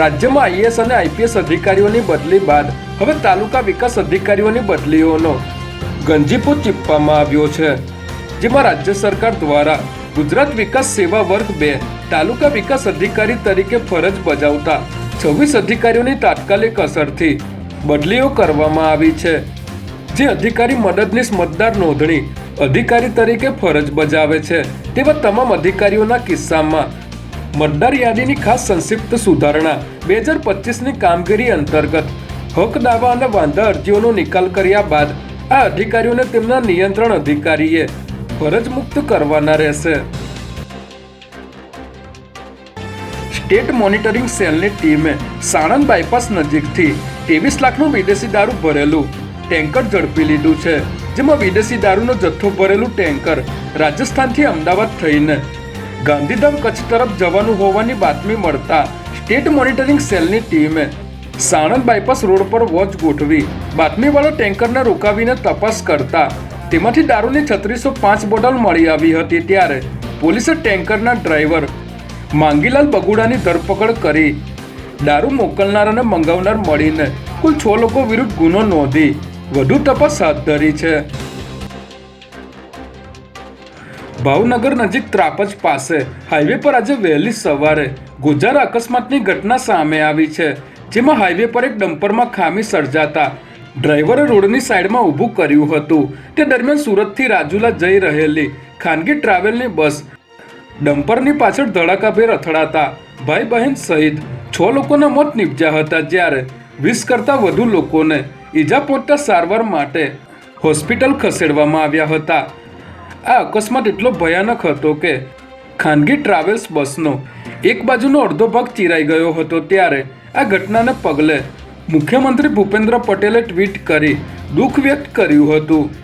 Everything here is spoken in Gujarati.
રાજ્યમાં આઈએએસ અને આઈપીએસ અધિકારીઓની બદલી બાદ હવે તાલુકા વિકાસ અધિકારીઓની બદલીઓનો ગંજીપો ચીપવામાં આવ્યો છે, જેમાં રાજ્ય સરકાર દ્વારા ગુજરાત વિકાસ સેવા વર્ગ બે, તાલુકા વિકાસ અધિકારી તરીકે ફરજ બજાવતા છવ્વીસ અધિકારીઓની તાત્કાલિક અસરથી બદલીઓ કરવામાં આવી છે, જે અધિકારી મદદનીશ મતદાર નોંધણી અધિકારી તરીકે ફરજ બજાવે છે તેવા તમામ અધિકારીઓના કિસ્સામાં મતદાર યાદીની ખાસ સંક્ષિપ્ત સુધારણા. બે હજાર પચીસની કામગીરી અંતર્ગત હક, દાવા અને વાંધા અરજીઓનો નિકાલ કર્યા બાદ આ અધિકારીઓને તેમના નિયંત્રણ અધિકારીએ ફરજ મુક્ત કરવાના રહેશે. સ્ટેટ મોનિટરિંગ સેલની ટીમે સાણંદ બાયપાસ નજીકથી ત્રેવીસ લાખનું વિદેશી દારૂ ભરેલું ટેન્કર ઝડપી લીધું છે, જેમાં વિદેશી દારૂનો જથ્થો ભરેલું ટેન્કર રાજસ્થાનથી અમદાવાદ થઈને ગાંધીધામ કચ્છ તરફ જવાનું હોવાની બાતમી મળતા સ્ટેટ મોનિટરિંગ સેલની ટીમે સાણંદ બાયપાસ રોડ પર વોચ ગોઠવી બાતમીવાળા ટેન્કરને રોકાવીને તપાસ કરતા તેમાંથી દારૂની છત્રીસો પાંચ બોટલ મળી આવી હતી ત્યારે પોલીસે ટેન્કરના ડ્રાઈવર માંગીલાલ બગુડાની ધરપકડ કરી દારૂ મોકલનાર અને મંગાવનાર મળીને કુલ છ લોકો વિરુદ્ધ ગુનો નોંધી વધુ તપાસ હાથ ધરી છે. ભાવનગર નજીક ત્રાપજ પાસે હાઈવે પર આજે વહેલી સવારે ગુજાર અકસ્માતની ઘટના સામે આવી છે, જેમાં હાઈવે પર એક ડમ્પરમાં ખામી સર્જાતા ડ્રાઈવરે રોડની સાઈડમાં ઊભું કર્યું હતું. તે દરમિયાન સુરતથી રાજુલા જઈ રહેલી ખાનગી ટ્રાવેલની બસ ડમ્પરની પાછળ ધડાકાભેર અથડાતા ભાઈ બહેન સહિત છ લોકોના મોત નીપજ્યા હતા, જ્યારે વીસ કરતાં વધુ લોકોને ઈજા પહોંચતા સારવાર માટે હોસ્પિટલ ખસેડવામાં આવ્યા હતા. આ અકસ્માત એટલો ભયાનક હતો કે ખાનગી ટ્રાવેલ્સ બસનો એક બાજુનો અડધો ભાગ ચીરાઈ ગયો હતો ત્યારે આ ઘટનાને પગલે મુખ્યમંત્રી ભૂપેન્દ્ર પટેલે ટ્વીટ કરી દુઃખ વ્યક્ત કર્યું હતું.